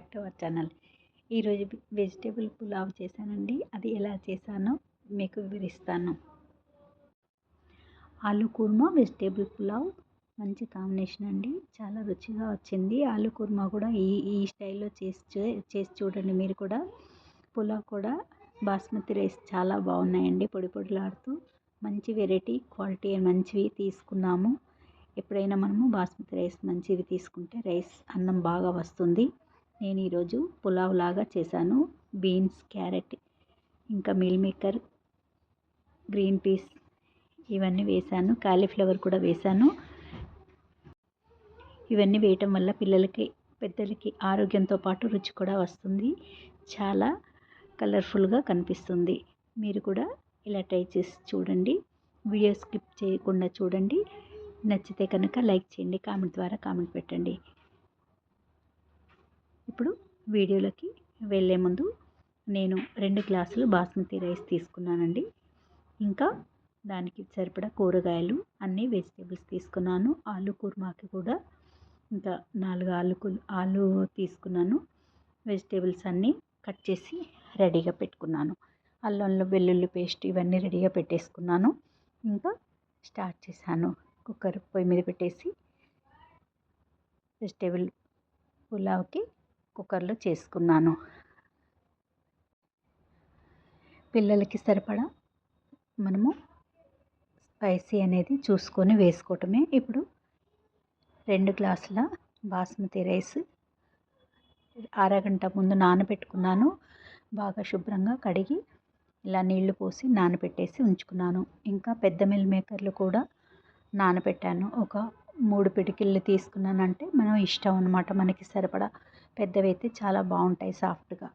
Back to our channel. ఈరోజు vegetable pulao చేశానండి. అది ఎలా చేశానో మీకు వివరిస్తాను. ఆలు కుర్మా వెజిటేబుల్ పులావ్. మంచి కాంబినేషన్ అండి. చాలా రుచిగా వచ్చింది. ఆలు కుర్మా కూడా ఈ ఈ స్టైల్లో చేసి చేసి చూడండి మీరు కూడా. పులావ్ కూడా బాస్మతి రైస్ చాలా బాగున్నాయండి పొడి పొడిలాడుతూ. మంచి వెరైటీ క్వాలిటీ మంచివి తీసుకున్నాము. ఎప్పుడైనా మనము బాస్మతి రైస్ మంచివి తీసుకుంటే రైస్ అన్నం బాగా వస్తుంది. నేను ఈరోజు పులావ్ లాగా చేశాను. బీన్స్ క్యారెట్ ఇంకా మిల్ మేకర్ గ్రీన్ పీస్ ఇవన్నీ వేశాను. కాలీఫ్లవర్ కూడా వేశాను. ఇవన్నీ వేయటం వల్ల పిల్లలకి పెద్దలకి ఆరోగ్యంతో పాటు రుచి కూడా వస్తుంది. చాలా కలర్ఫుల్గా కనిపిస్తుంది. మీరు కూడా ఇలా ట్రై చేసి చూడండి. వీడియో స్కిప్ చేయకుండా చూడండి. నచ్చితే కనుక లైక్ చేయండి. కామెంట్ ద్వారా కామెంట్ పెట్టండి. ఇప్పుడు వీడియోలోకి వెళ్ళే ముందు నేను రెండు గ్లాసులు బాస్మతి రైస్ తీసుకున్నానండి. ఇంకా దానికి సరిపడా కూరగాయలు అన్ని వెజిటేబుల్స్ తీసుకున్నాను. ఆలు కుర్మాకి కూడా ఇంకా నాలుగు ఆలు ఆలు తీసుకున్నాను. వెజిటేబుల్స్ అన్నీ కట్ చేసి రెడీగా పెట్టుకున్నాను. అల్లంలో వెల్లుల్లి పేస్ట్ ఇవన్నీ రెడీగా పెట్టేసుకున్నాను. ఇంకా స్టార్ట్ చేశాను. కుక్కర్ పొయ్యి మీద పెట్టేసి వెజిటేబుల్ పులావ్కి కుక్కర్లో చేసుకున్నాను. పిల్లలకి సరిపడా మనము స్పైసీ అనేది చూసుకొని వేసుకోవటమే. ఇప్పుడు రెండు గ్లాసుల బాస్మతి రైస్ అరగంట ముందు నానబెట్టుకున్నాను. బాగా శుభ్రంగా కడిగి ఇలా నీళ్ళు పోసి నానబెట్టేసి ఉంచుకున్నాను. ఇంకా పెద్ద మిల్ మేకర్లు కూడా నానబెట్టాను. ఒక మూడు పిడికిళ్ళు తీసుకున్నానంటే మనం ఇష్టం అనమాట మనకి సరిపడా పెద్దవైతే చాలా బాగుంటాయి సాఫ్ట్గా.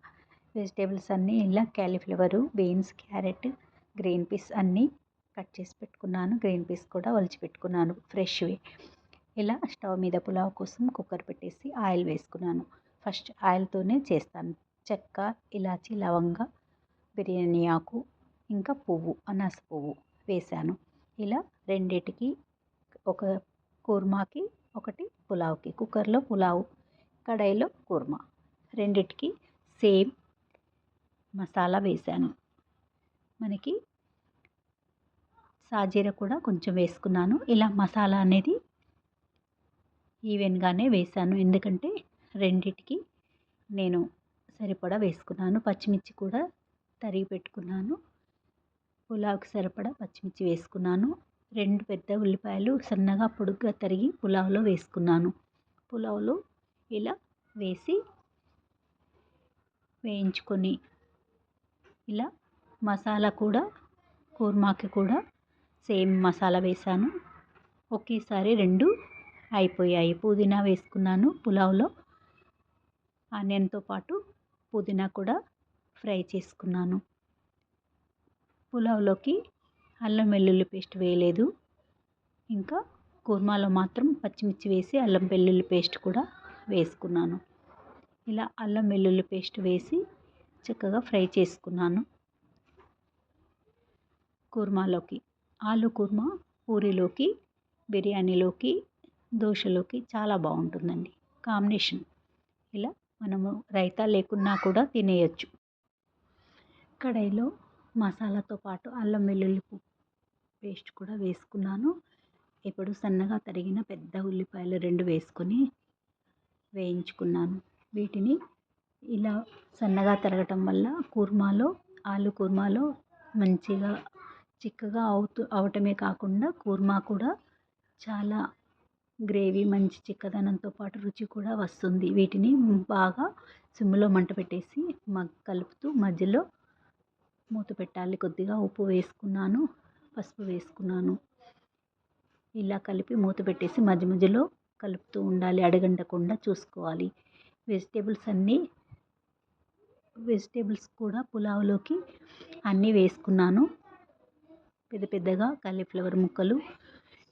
వెజిటేబుల్స్ అన్నీ ఇలా cauliflower beans carrot green peas అన్నీ కట్ చేసి పెట్టుకున్నాను. గ్రీన్ పీస్ కూడా ఒలిచి పెట్టుకున్నాను ఫ్రెష్వి. ఇలా స్టవ్ మీద పులావ్ కోసం కుక్కర్ పెట్టేసి ఆయిల్ వేసుకున్నాను. ఫస్ట్ ఆయిల్తోనే చేస్తాను. చెక్క ఇలాచి లవంగ బిర్యానీ ఆకు ఇంకా పువ్వు అనాస పువ్వు వేశాను ఇలా రెండిటికి ఒక కూర్మాకి ఒకటి పులావ్కి. కుక్కర్లో పులావ్ కడాయిలో కుర్మా. రెండిటికి సేమ్ మసాలా వేశాను. మనకి సాజీర కూడా కొంచెం వేసుకున్నాను. ఇలా మసాలా అనేది ఈవెన్గానే వేశాను. ఎందుకంటే రెండిటికి నేను సరిపడా వేసుకున్నాను. పచ్చిమిర్చి కూడా తరిగి పెట్టుకున్నాను. పులావ్కి సరిపడా పచ్చిమిర్చి వేసుకున్నాను. రెండు పెద్ద ఉల్లిపాయలు సన్నగా పొడుగ్గా తరిగి పులావ్లో వేసుకున్నాను. పులావ్లో ఇలా వేసి వేయించుకొని ఇలా మసాలా కూడా కూర్మాకి కూడా సేమ్ మసాలా వేసాను. ఒకేసారి రెండు అయిపోయాయి. పుదీనా వేసుకున్నాను పులావ్లో. ఆనియన్తో పాటు పుదీనా కూడా ఫ్రై చేసుకున్నాను. పులావ్లోకి అల్లం వెల్లుల్లి పేస్ట్ వేయలేదు. ఇంకా కుర్మాలో మాత్రం పచ్చిమిర్చి వేసి అల్లం వెల్లుల్లి పేస్ట్ కూడా వేసుకున్నాను. ఇలా అల్లం వెల్లుల్లి పేస్ట్ వేసి చక్కగా ఫ్రై చేసుకున్నాను. కుర్మాలోకి ఆలు కుర్మా పూరీలోకి బిర్యానీలోకి దోశలోకి చాలా బాగుంటుందండి. కాంబినేషన్. ఇలా మనము రైతా లేకున్నా కూడా తినేయచ్చు. కడాయిలో మసాలాతో పాటు అల్లం వెల్లుల్లి పేస్ట్ కూడా వేసుకున్నాను. ఇప్పుడు సన్నగా తరిగిన పెద్ద ఉల్లిపాయలు రెండు వేసుకొని వేయించుకున్నాను. వీటిని ఇలా సన్నగా తరగటం వల్ల కుర్మాలో ఆలు కుర్మాలో మంచిగా చిక్కగా అవుతూ అవటమే కాకుండా కుర్మా కూడా చాలా గ్రేవీ మంచి చిక్కదనంతో పాటు రుచి కూడా వస్తుంది. వీటిని బాగా సిమ్లో మంట పెట్టేసి మగ్ కలుపుతూ మధ్యలో మూత పెట్టాలి. కొద్దిగా ఉప్పు వేసుకున్నాను పసుపు వేసుకున్నాను. ఇలా కలిపి మూత పెట్టేసి మధ్య మధ్యలో కలుపుతూ ఉండాలి అడగంటకుండా చూసుకోవాలి. వెజిటేబుల్స్ అన్నీ వెజిటేబుల్స్ కూడా పులావ్లోకి అన్నీ వేసుకున్నాను. పెద్ద పెద్దగా కాలీఫ్లవర్ ముక్కలు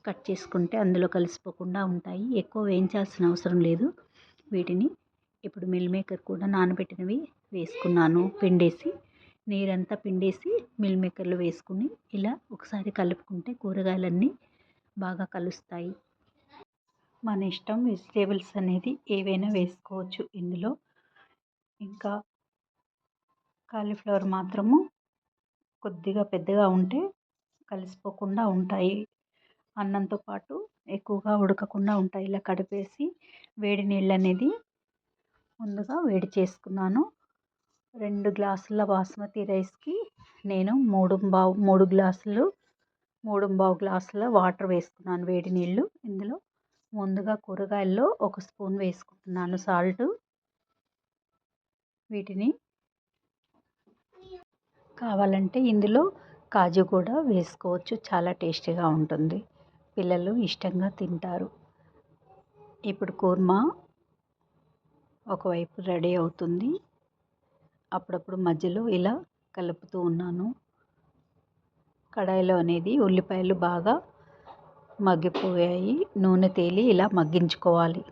కట్ చేసుకుంటే అందులో కలిసిపోకుండా ఉంటాయి. ఎక్కువ వేయించాల్సిన అవసరం లేదు. వీటిని ఇప్పుడు మిల్ మేకర్ కూడా నానబెట్టినవి వేసుకున్నాను. పిండేసి నీరంతా పిండేసి మిల్ మేకర్లో వేసుకుని ఇలా ఒకసారి కలుపుకుంటే కూరగాయలన్నీ బాగా కలుస్తాయి. మన ఇష్టం వెజిటేబుల్స్ అనేది ఏవైనా వేసుకోవచ్చు. ఇందులో ఇంకా కాలీఫ్లవర్ మాత్రము కొద్దిగా పెద్దగా ఉంటే కలిసిపోకుండా ఉంటాయి. అన్నంతో పాటు ఎక్కువగా ఉడకకుండా ఉంటాయి. ఇలా కడిపేసి వేడి నీళ్ళు అనేది ముందుగా వేడి చేసుకున్నాను. రెండు గ్లాసుల బాస్మతి రైస్కి నేను మూడు బావు మూడు గ్లాసులు మూడు బావు గ్లాసుల వాటర్ వేసుకున్నాను వేడి నీళ్ళు. ఇందులో ముందుగా కూరగాయల్లో ఒక స్పూన్ వేసుకుంటున్నాను సాల్ట్. వీటిని కావాలంటే ఇందులో కాజు కూడా వేసుకోవచ్చు. చాలా టేస్టీగా ఉంటుంది. పిల్లలు ఇష్టంగా తింటారు. ఇప్పుడు కూర్మా ఒకవైపు రెడీ అవుతుంది. అప్పుడప్పుడు మధ్యలో ఇలా కలుపుతూ ఉన్నాను. కడాయిలో అనేది ఉల్లిపాయలు బాగా మగ్గిపోయాయి. నూనె తేలి ఇలా మగ్గించుకోవాలి.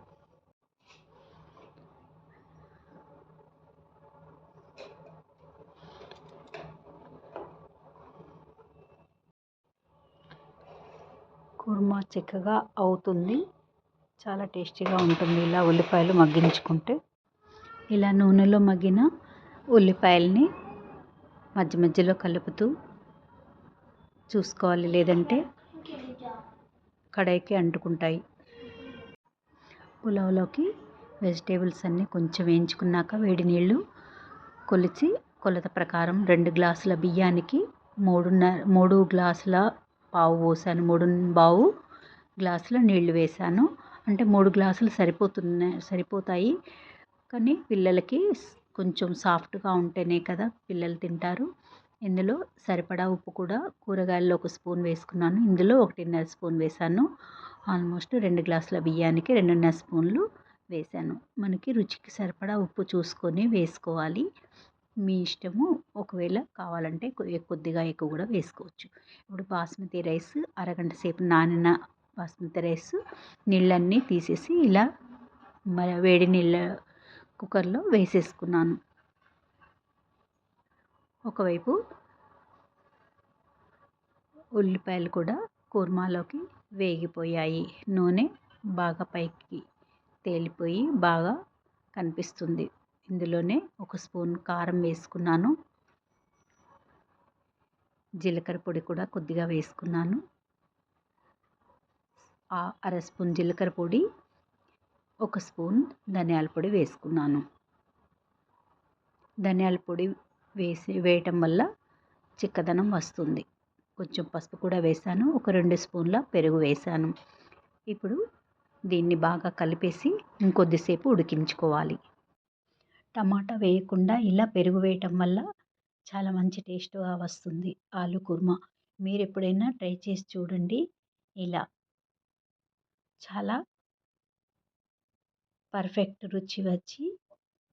కుర్మా చిక్కగా అవుతుంది. చాలా టేస్టీగా ఉంటుంది ఇలా ఉల్లిపాయలు మగ్గించుకుంటే. ఇలా నూనెలో మగ్గిన ఉల్లిపాయల్ని మధ్య మధ్యలో కలుపుతూ చూసుకోవాలి. లేదంటే కడాయికి అంటుకుంటాయి. పులావ్లోకి వెజిటేబుల్స్ అన్నీ కొంచెం వేయించుకున్నాక వేడి నీళ్ళు కొలిచి కొలత ప్రకారం రెండు గ్లాసుల బియ్యానికి మూడున్నర మూడు గ్లాసుల పావు పోసాను. మూడు బావు గ్లాసుల నీళ్ళు వేసాను. అంటే మూడు గ్లాసులు సరిపోతున్నాయి సరిపోతాయి. కానీ పిల్లలకి కొంచెం సాఫ్ట్గా ఉంటేనే కదా పిల్లలు తింటారు. ఇందులో సరిపడా ఉప్పు కూడా కూరగాయల్లో ఒక స్పూన్ వేసుకున్నాను. ఇందులో ఒకటిన్నర స్పూన్ వేసాను. ఆల్మోస్ట్ రెండు గ్లాసుల బియ్యానికి రెండున్నర స్పూన్లు వేసాను. మనకి రుచికి సరిపడా ఉప్పు చూసుకొని వేసుకోవాలి. మీ ఇష్టము ఒకవేళ కావాలంటే కొద్దిగా ఎక్కువ కూడా వేసుకోవచ్చు. ఇప్పుడు బాస్మతి రైస్ అరగంట సేపు నానిన బాస్మతి రైస్ నీళ్ళన్నీ తీసేసి ఇలా మరి వేడి నీళ్ళ కుక్కర్లో వేసేసుకున్నాను. ఒకవైపు ఉల్లిపాయలు కూడా కుర్మాలోకి వేగిపోయాయి. నూనె బాగా పైకి తేలిపోయి బాగా కనిపిస్తుంది. ఇందులోనే ఒక స్పూన్ కారం వేసుకున్నాను. జీలకర్ర పొడి కూడా కొద్దిగా వేసుకున్నాను. అర స్పూన్ జీలకర్ర పొడి ఒక స్పూన్ ధనియాల పొడి వేసుకున్నాను. ధనియాల పొడి వేసి వేయటం వల్ల చిక్కదనం వస్తుంది. కొంచెం పసుపు కూడా వేసాను. ఒక రెండు స్పూన్ల పెరుగు వేసాను. ఇప్పుడు దీన్ని బాగా కలిపేసి ఇంకొద్దిసేపు ఉడికించుకోవాలి. టమాటా వేయకుండా ఇలా పెరుగు వేయటం వల్ల చాలా మంచి టేస్ట్గా వస్తుంది ఆలు కుర్మా. మీరు ఎప్పుడైనా ట్రై చేసి చూడండి. ఇలా చాలా పర్ఫెక్ట్ రుచి వచ్చి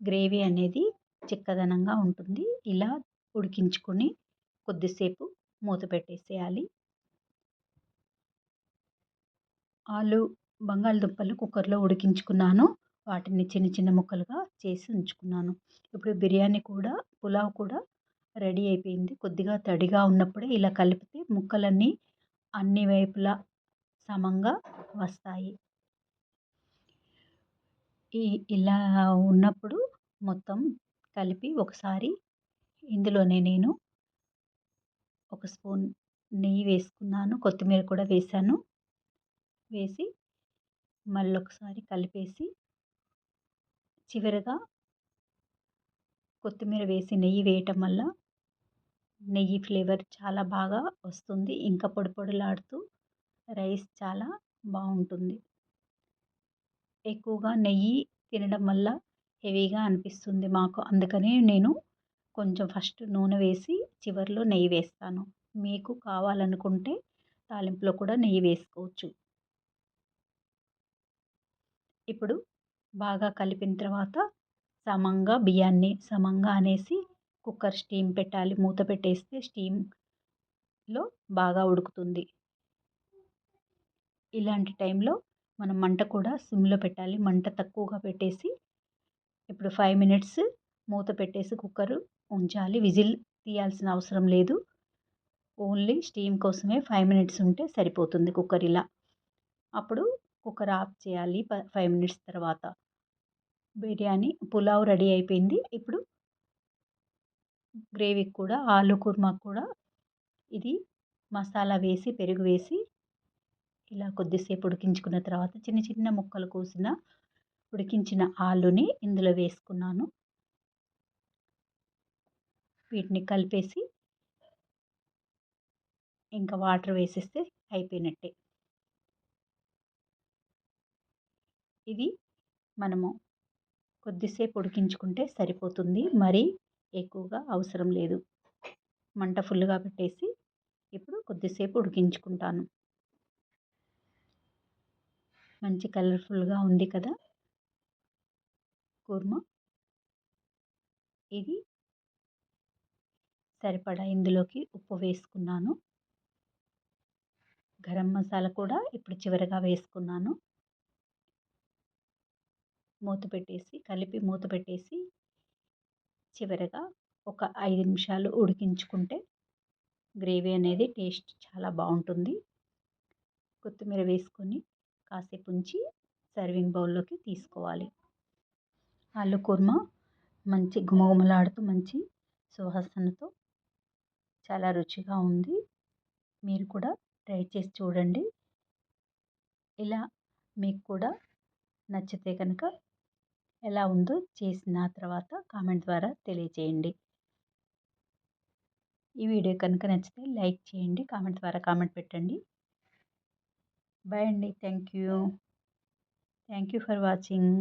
గ్రేవీ అనేది చిక్కదనంగా ఉంటుంది. ఇలా ఉడికించుకొని కొద్దిసేపు మూత పెట్టేసేయాలి. ఆలు బంగాళదుంపలు కుక్కర్లో ఉడికించుకున్నాను. వాటిని చిన్న చిన్న ముక్కలుగా చేసి ఉంచుకున్నాను. ఇప్పుడు బిర్యానీ కూడా పులావ్ కూడా రెడీ అయిపోయింది. కొద్దిగా తడిగా ఉన్నప్పుడే ఇలా కలిపితే ముక్కలన్నీ అన్ని వైపులా సమంగా వస్తాయి. ఈ ఇలా ఉన్నప్పుడు మొత్తం కలిపి ఒకసారి ఇందులోనే నేను ఒక స్పూన్ నెయ్యి వేసుకున్నాను కొత్తిమీర కూడా వేసాను. వేసి మళ్ళీ ఒకసారి కలిపేసి చివరగా కొత్తిమీర వేసి నెయ్యి వేయటం వల్ల నెయ్యి ఫ్లేవర్ చాలా బాగా వస్తుంది. ఇంకా పొడి పొడిలాడుతూ రైస్ చాలా బాగుంటుంది. ఎక్కువగా నెయ్యి తినడం వల్ల హెవీగా అనిపిస్తుంది మాకు. అందుకని నేను కొంచెం ఫస్ట్ నూనె వేసి చివరిలో నెయ్యి వేస్తాను. మీకు కావాలనుకుంటే తాలింపులో కూడా నెయ్యి వేసుకోవచ్చు. ఇప్పుడు బాగా కలిపిన తర్వాత సమంగా బియ్యాన్ని సమంగా అనేసి కుక్కర్ స్టీమ్ పెట్టాలి. మూత పెట్టేస్తే స్టీమ్లో బాగా ఉడుకుతుంది. ఇలాంటి టైంలో మనం మంట కూడా సిమ్లో పెట్టాలి. మంట తక్కువగా పెట్టేసి ఇప్పుడు ఫైవ్ మినిట్స్ మూత పెట్టేసి కుక్కర్ ఉంచాలి. విజిల్ తీయాల్సిన అవసరం లేదు. ఓన్లీ స్టీమ్ కోసమే ఫైవ్ మినిట్స్ ఉంటే సరిపోతుంది కుక్కర్ ఇలా. అప్పుడు కుక్కర్ ఆఫ్ చేయాలి ఫైవ్ మినిట్స్ తర్వాత. బిర్యానీ పులావ్ రెడీ అయిపోయింది. ఇప్పుడు గ్రేవీకి కూడా ఆలు కుర్మాకు కూడా ఇది మసాలా వేసి పెరుగు వేసి ఇలా కొద్దిసేపు ఉడికించుకున్న తర్వాత చిన్న చిన్న ముక్కలు కోసిన ఉడికించిన ఆలుని ఇందులో వేసుకున్నాను. వీటిని కలిపేసి ఇంకా వాటర్ వేసేస్తే అయిపోయినట్టే. ఇది మనము కొద్దిసేపు ఉడికించుకుంటే సరిపోతుంది. మరీ ఎక్కువగా అవసరం లేదు. మంట ఫుల్గా పెట్టేసి ఇప్పుడు కొద్దిసేపు ఉడికించుకుంటాను. మంచి కలర్ఫుల్గా ఉంది కదా! కుర్మా. ఇది సరిపడా ఇందులోకి ఉప్పు వేసుకున్నాను. గరం మసాలా కూడా ఇప్పుడు చివరిగా వేసుకున్నాను. మూత పెట్టేసి కలిపి మూత పెట్టేసి చివరగా ఒక ఐదు నిమిషాలు ఉడికించుకుంటే గ్రేవీ అనేది టేస్ట్ చాలా బాగుంటుంది. కొత్తిమీర వేసుకొని కాసేపు ఉంచి సర్వింగ్ బౌల్లోకి తీసుకోవాలి. ఆలు కుర్మా మంచి గుమగుమలాడుతూ మంచి సువాసనతో చాలా రుచిగా ఉంది. మీరు కూడా ట్రై చేసి చూడండి. ఇలా మీకు కూడా నచ్చితే కనుక ఎలా ఉందో చేసిన తర్వాత కామెంట్ ద్వారా తెలియచేయండి ఈ వీడియో కనుక నచ్చితే లైక్ చేయండి కామెంట్ ద్వారా కామెంట్ పెట్టండి. బాయ్ అండి. Thank you. Thank you for watching.